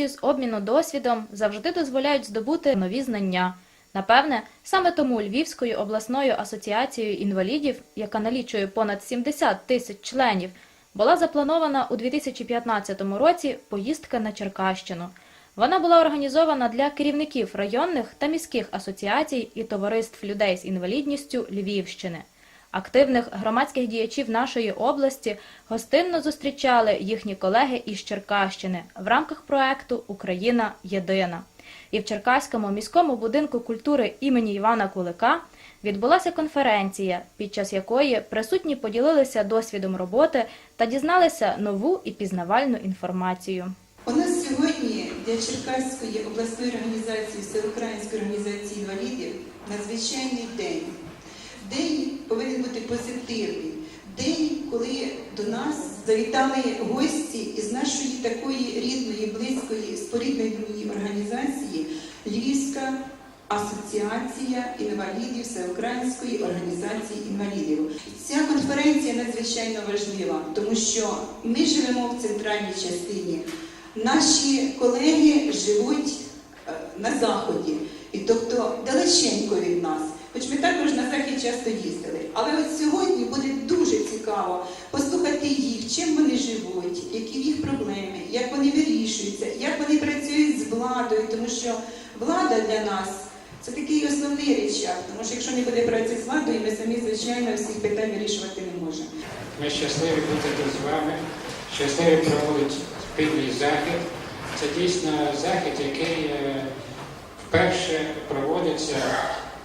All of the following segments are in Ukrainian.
зустрічі з обміну досвідом завжди дозволяють здобути нові знання. Напевне, саме тому Львівською обласною асоціацією інвалідів, яка налічує понад 70 тисяч членів, була запланована у 2015 році поїздка на Черкащину. Вона була організована для керівників районних та міських асоціацій і товариств людей з інвалідністю Львівщини. Активних громадських діячів нашої області гостинно зустрічали їхні колеги із Черкащини в рамках проекту Україна єдина. І в Черкаському міському будинку культури імені Івана Кулика відбулася конференція, під час якої присутні поділилися досвідом роботи та дізналися нову і пізнавальну інформацію. У нас сьогодні для Черкаської обласної організації Всеукраїнської організації інвалідів надзвичайний день. День повинен бути позитивний. День, коли до нас завітали гості із нашої такої рідної, близької, спорідної мені організації Львівська асоціація інвалідів Всеукраїнської організації інвалідів. Ця конференція надзвичайно важлива, тому що ми живемо в центральній частині. Наші колеги живуть е, на заході, і тобто далеченько від нас. Хоч ми також на захід часто їздили. Але от сьогодні буде дуже цікаво послухати їх, чим вони живуть, які їх проблеми, як вони вирішуються, як вони працюють з владою, тому що влада для нас це такий основний речах, тому що якщо не буде праці з владою, ми самі, звичайно, всіх питань вирішувати не можемо. Ми щасливі бути тут з вами, щасливі проводити спільний захід. Це дійсно захід, який е, вперше проводиться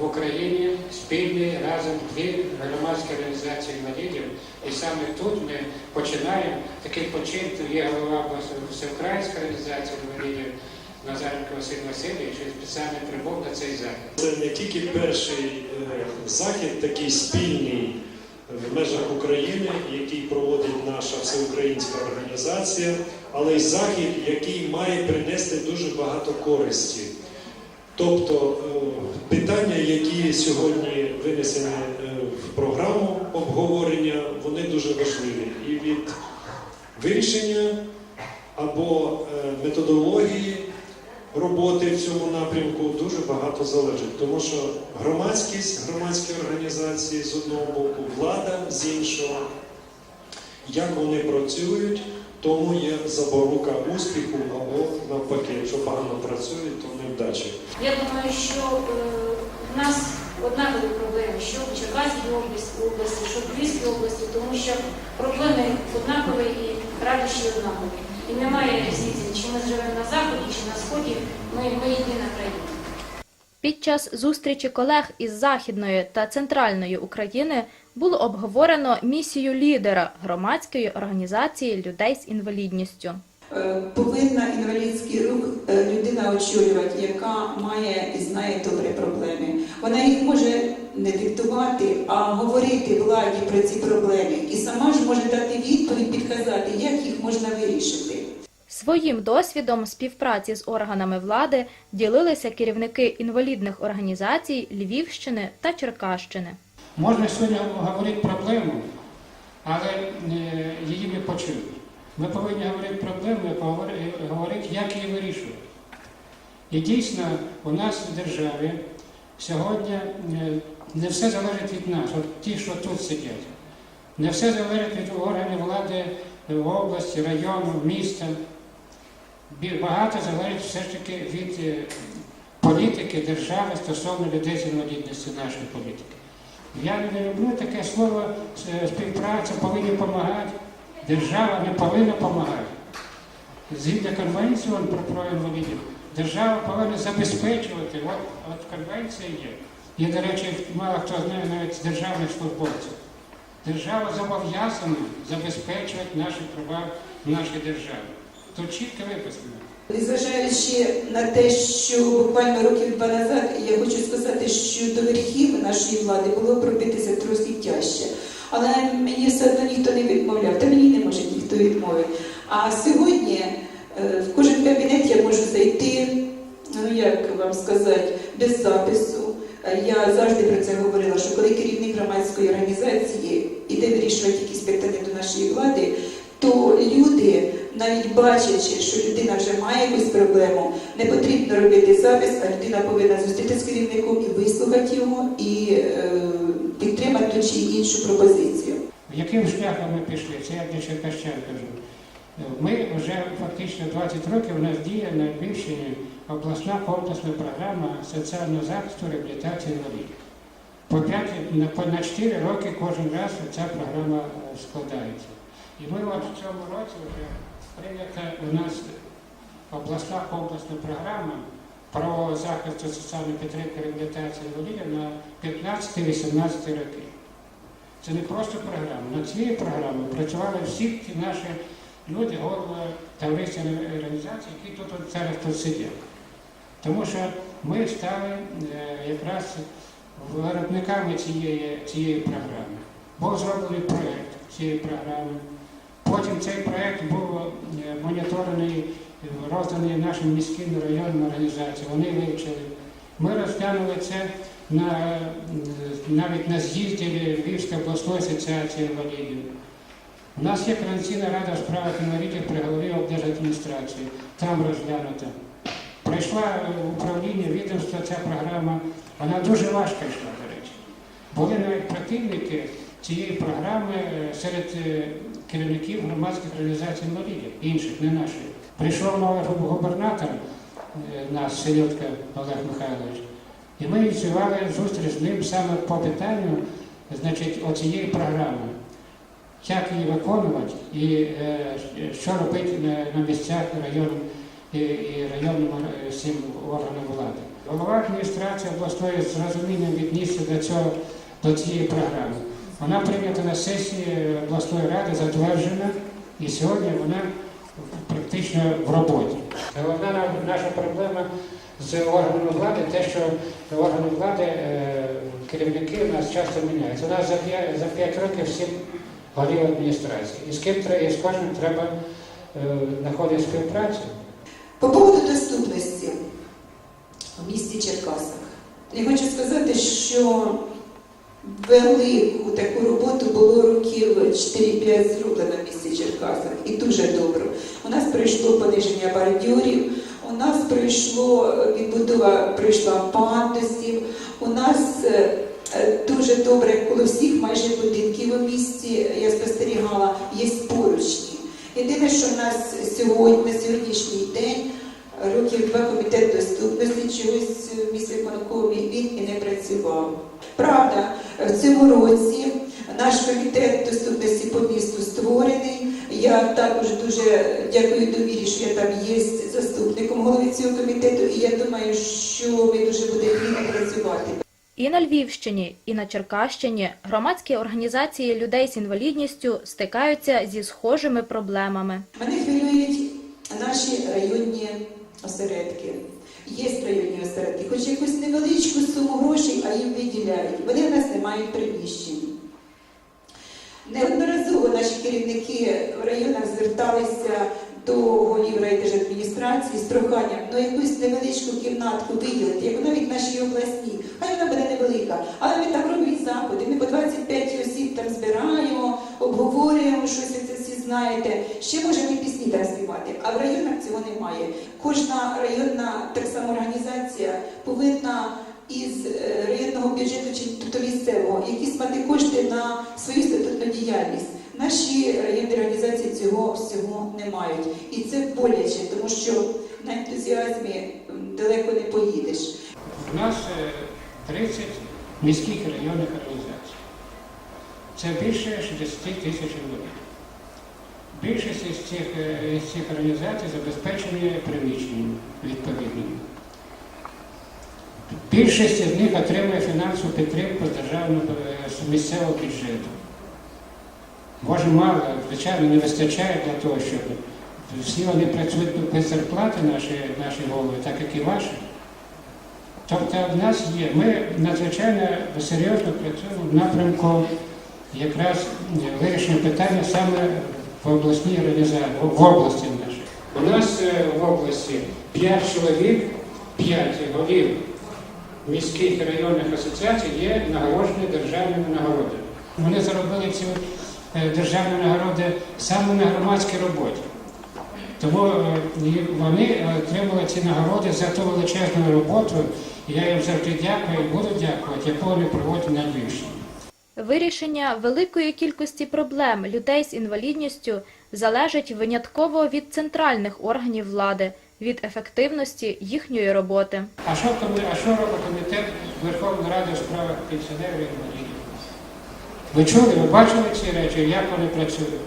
в Україні спільний разом дві громадські організації інвалідів. І саме тут ми починаємо такий почин, є голова Всеукраїнської організації інвалідів Назаренко Василь Васильович, він спеціально прибув на цей захід. Це не тільки перший е, захід, такий спільний в межах України, який проводить наша всеукраїнська організація, але й захід, який має принести дуже багато користі. Тобто е, питання, які сьогодні винесені е, в програму обговорення, вони дуже важливі. І від вирішення або е, методології роботи в цьому напрямку дуже багато залежить, тому що громадськість, громадські організації з одного боку, влада з іншого, як вони працюють, тому є заборука успіху або навпаки, якщо погано працюють, то невдачі. Я думаю, що е, в нас однакові проблеми, що в Черкаській області, області, що в Львівській області, тому що проблеми однакові і радощі однакові. І немає різниці, чи ми живемо на заході, чи на сході, ми, ми єдина країна. Під час зустрічі колег із Західної та Центральної України було обговорено місію лідера громадської організації людей з інвалідністю. Е, Повинна інвалідський рух е, людина очолювати, яка має і знає добре проблеми. Вона їх може не диктувати, а говорити владі про ці проблеми. І сама ж може дати відповідь, підказати, як їх можна вирішити. Своїм досвідом співпраці з органами влади ділилися керівники інвалідних організацій Львівщини та Черкащини. Можна сьогодні говорити проблему, але е, її не почують. Ми повинні говорити проблему і говорити, як її вирішувати. І дійсно, у нас в державі сьогодні е, не все залежить від нас, от ті, що тут сидять. Не все залежить від органів влади в області, району, міста. Багато залежить все ж таки від е, політики держави стосовно людей з інвалідністю нашої політики. Я не люблю таке слово е, співпраця, повинні допомагати. Держава не повинна допомагати. Згідно конвенції про, інвалідів, держава повинна забезпечувати. От, от конвенція є. І, до речі, мало хто знає навіть державних службовців. Держава зобов'язана забезпечувати наші права в нашій державі. Тут чітко виписано. Незважаючи на те, що буквально років два назад я хочу сказати, що до верхів нашої влади було пробитися трошки тяжче. Але мені все одно ніхто не відмовляв, та мені не може ніхто відмовити. А сьогодні е, в кожен кабінет я можу зайти, ну як вам сказати, без запису. Е, Я завжди про це говорила, що коли керівник громадської організації іде вирішувати якісь питання до нашої влади, то люди навіть бачачи, що людина вже має якусь проблему, не потрібно робити запис, а людина повинна зустріти з керівником і вислухати його, і е, підтримати ту чи іншу пропозицію. Яким шляхом ми пішли? Це я для Черкащан кажу. Ми вже фактично 20 років у нас діє на Львівщині обласна комплексна програма соціального захисту реабілітації інвалідів. По 5, на, на 4 роки кожен раз ця програма е, складається. І ми от в цьому році вже прийнята у нас в обласна програма про захист та соціальну підтримку реабілітації інвалідів на 15-18 роки. Це не просто програма. Над цією програмою працювали всі ті наші люди, голови товариств організацій, які тут зараз тут сидять. Тому що ми стали е, якраз виробниками цієї, цієї програми. Був зроблений проєкт цієї програми. Потім цей проєкт був е, моніторений, розданий нашим міським районним організаціям. Вони вивчили. Ми розглянули це на, навіть на з'їзді Львівської обласної асоціації інвалідів. У нас є координаційна рада в справах інвалідів при голові облдержадміністрації, там розглянута. Пройшла е, управління відомства ця програма, вона дуже важко йшла, до речі. Були навіть противники цієї програми е, серед керівників громадських організацій інвалідів, інших, не наших. Прийшов новий губернатор, е, наш Селютка Олег Михайлович, і ми ініціювали зустріч з ним саме по питанню значить, оцієї програми. Як її виконувати і е, що робити на, місцях районним і, і районним е, всім органам влади. Голова адміністрації обласної з розумінням віднісся до цього до цієї програми. Вона прийнята на сесії обласної ради, затверджена, і сьогодні вона практично в роботі. Головна наша проблема з органами влади те, що органи влади, е, керівники у нас часто міняються. У нас за 5, за 5 років всі голів адміністрації. І з ким і з кожним треба е, знаходити співпрацю. По поводу доступності в місті Черкасах. Я хочу сказати, що велику таку роботу було років 4-5 зроблено в місті Черкасах. І дуже добре. У нас пройшло пониження бордюрів, у нас пройшло відбудова пройшла пандусів, у нас е, е, дуже добре, коли всіх майже будинків у місті я спостерігала, є поручні. Єдине, що в нас сьогодні, на сьогоднішній день, років два комітет доступності чогось в місті виконкомі він і не працював. Правда, в цьому році наш комітет доступності по місту створений. Я також дуже дякую довірі, що я там є заступником голови цього комітету, і я думаю, що ми дуже будемо працювати. І на Львівщині, і на Черкащині громадські організації людей з інвалідністю стикаються зі схожими проблемами. Мене хвилюють наші районні осередки. Є районні осередки, хоч якусь невеличку суму грошей, а їм виділяють. Вони в нас не мають приміщень. Неодноразово наші керівники в районах зверталися до голів райдержадміністрації з проханням ну якусь невеличку кімнатку виділити, як навіть нашій обласній. Хай вона буде невелика, але ми там робимо заходи. Ми по 25 осіб там збираємо, обговорюємо щось, ви це всі знаєте. Ще можемо співати, а в районах цього немає. Кожна районна так само організація повинна із е, районного бюджету чи тобто місцевого якісь мати кошти на свою статутну діяльність. Наші районні організації цього всього не мають. І це боляче, тому що на ентузіазмі далеко не поїдеш. У нас е, 30 міських районних організацій. Це більше 60 тисяч інвалідів. Більшість із цих, е, із цих організацій забезпечені приміщеннями відповідними. Більшість з них отримує фінансову підтримку з державного е, з місцевого бюджету. Може, мало, звичайно, не вистачає для того, щоб всі вони працюють без зарплати, наші, наші голови, так як і ваші. Тобто в нас є, ми надзвичайно серйозно працюємо в напрямку якраз вирішення питання саме в обласній організації, в області нашій. У нас е, в області 5 чоловік, 5 голів міських і районних асоціацій є нагороджені державними нагородами. Вони заробили ці е, державні нагороди саме на громадській роботі. Тому е, вони отримали ці нагороди за ту величезну роботу. Я їм завжди дякую буду дякувати, яку вони проводять на Львівщині. Вирішення великої кількості проблем людей з інвалідністю залежить винятково від центральних органів влади, від ефективності їхньої роботи. А що, а що робить комітет Верховної Ради у справах пенсіонерів інвалідів? Ви чули, ви бачили ці речі, як вони працюють?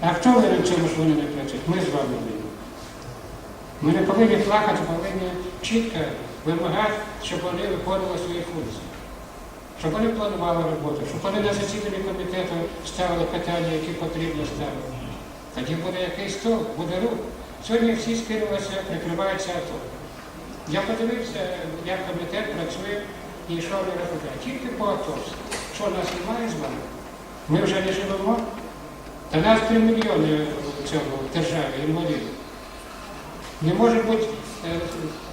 А хто винен в цьому, що вони не працюють? Ми з вами. Ми не повинні плакати, повинні чітко вимагати, щоб вони виконували свої функції. Щоб вони планували роботу, щоб вони на засіданні комітету ставили питання, які потрібно ставити. Тоді буде якийсь стол, буде рух. Сьогодні всі скинулися, прикриваються АТО. Я подивився, як комітет працює і що вони розробляють. Тільки по АТО. Що нас немає з вами? Ми вже не живемо. Та нас 3 мільйони в цьому державі інвалідів. Не може бути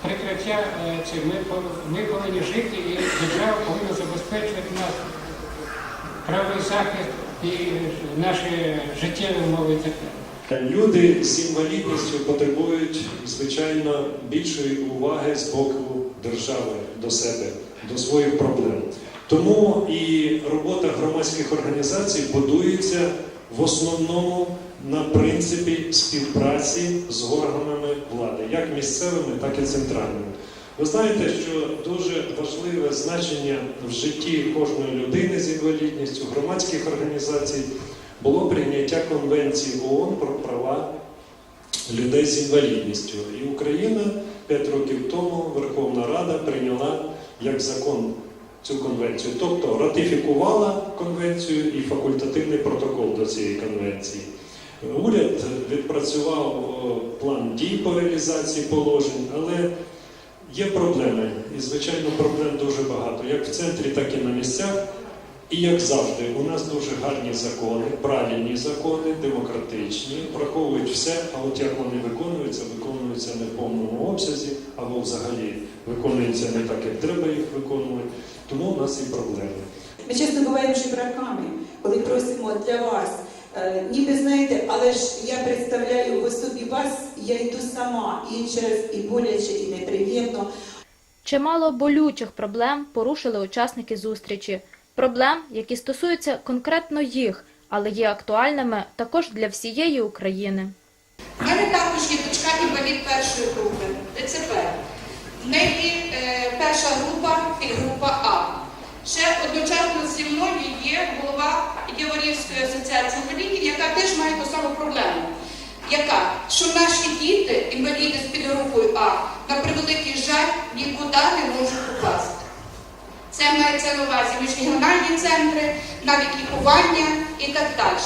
прикриття е, цим. Ми, ми повинні жити і держава повинна забезпечувати нас правий захист і наші життєві умови і. Люди з інвалідністю потребують, звичайно, більшої уваги з боку держави до себе, до своїх проблем. Тому і робота громадських організацій будується в основному на принципі співпраці з органами влади, як місцевими, так і центральними. Ви знаєте, що дуже важливе значення в житті кожної людини з інвалідністю, громадських організацій було прийняття Конвенції ООН про права людей з інвалідністю. І Україна 5 років тому Верховна Рада прийняла як закон цю конвенцію, тобто ратифікувала конвенцію і факультативний протокол до цієї конвенції. Уряд відпрацював план дій по реалізації положень, але є проблеми. І, звичайно, проблем дуже багато, як в центрі, так і на місцях. І як завжди, у нас дуже гарні закони, правильні закони, демократичні, враховують все, а от як вони виконуються, виконуються не в повному обсязі, або взагалі виконуються не так, як треба їх виконувати. Тому у нас і проблеми. Ми часто буваємо жебраками, коли просимо для вас. Е, ніби знаєте, але ж я представляю в особі вас, я йду сама, і раз і боляче, і неприємно. Чимало болючих проблем порушили учасники зустрічі. Проблем, які стосуються конкретно їх, але є актуальними також для всієї України. У мене також є дочка інвалід першої групи ДЦП. В неї е, перша група і група А. Ще одночасно зі мною є голова Яворівської асоціації інвалідів, яка теж має ту саму проблему. Яка? Що наші діти, інваліди з підгрупою А, на превеликий жаль, нікуди не можуть попасти. Це мається на увазі міжрегіональні центри, навіть лікування і так далі.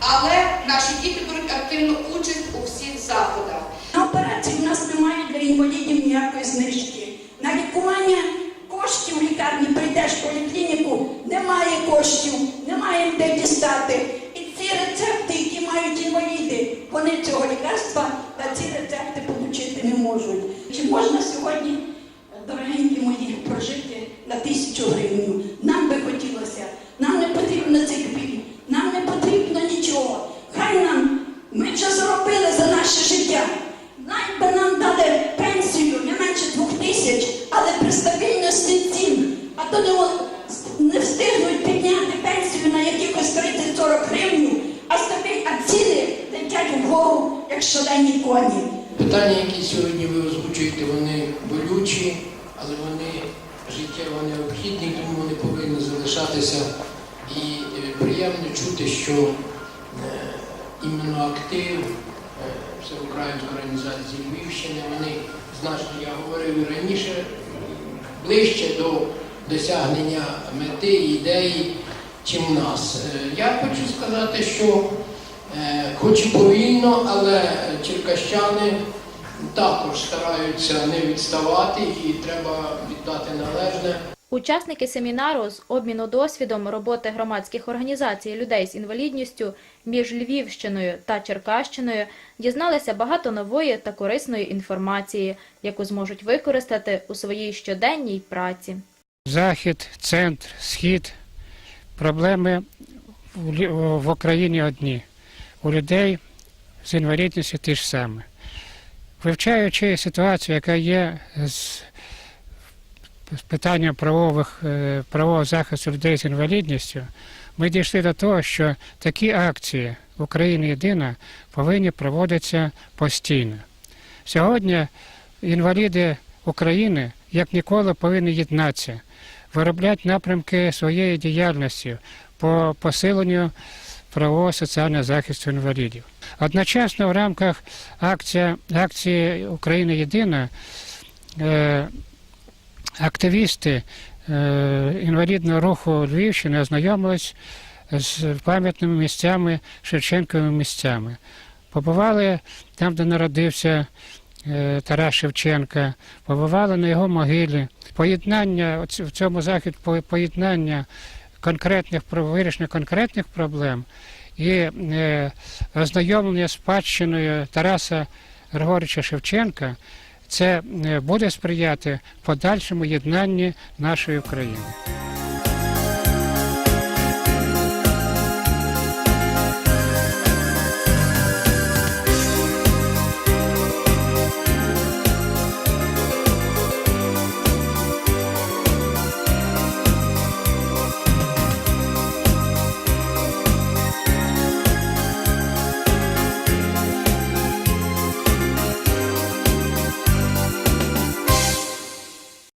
Але наші діти беруть активну участь у всіх заходах. На операції в нас немає для інвалідів ніякої знижки. На лікування коштів в лікарні прийдеш в поліклініку, немає коштів, немає де дістати. І ці рецепти, які мають інваліди, вони цього лікарства та ці рецепти отримати не можуть. Чи можна сьогодні, дорогенькі мої, прожити на тисячу гривень? Нам би хотілося, нам не потрібно цих біль, нам не потрібно нічого. Хай нам ми вже заробили за наше життя. Навіть би нам дали пенсію не менше двох тисяч, але при стабільності цін, а то не, о- не встигнуть підняти пенсію на якихось 30-40 а а ціни летять вгору, як шалені коні. Питання, які сьогодні ви озвучуєте, вони болючі, але вони життєво необхідні, тому вони повинні залишатися. І е, приємно чути, що е, іменно актив е, Всеукраїнської організації Львівщини, вони значно, я говорив раніше, ближче до досягнення мети і ідеї, чим нас. Е, Я хочу сказати, що Е, Хоч і повільно, але черкащани також стараються не відставати і треба віддати належне. Учасники семінару з обміну досвідом роботи громадських організацій людей з інвалідністю між Львівщиною та Черкащиною дізналися багато нової та корисної інформації, яку зможуть використати у своїй щоденній праці. Захід, центр, схід. Проблеми в Україні одні. У людей з інвалідністю ті ж самі. Вивчаючи ситуацію, яка є з з питанням правових, е, правового захисту людей з інвалідністю, ми дійшли до того, що такі акції Україна єдина повинні проводитися постійно. Сьогодні інваліди України як ніколи повинні єднатися, виробляти напрямки своєї діяльності по посиленню правового соціального захисту інвалідів. Одночасно в рамках акція, акції Україна єдина е, активісти е, інвалідного руху Львівщини ознайомились з пам'ятними місцями, Шевченковими місцями. Побували там, де народився е, Тарас Шевченка, побували на його могилі. Поєднання в цьому заході по- поєднання конкретних вирішення конкретних проблем і е, ознайомлення спадщиною Тараса Григорича Шевченка. Це е, буде сприяти подальшому єднанні нашої України.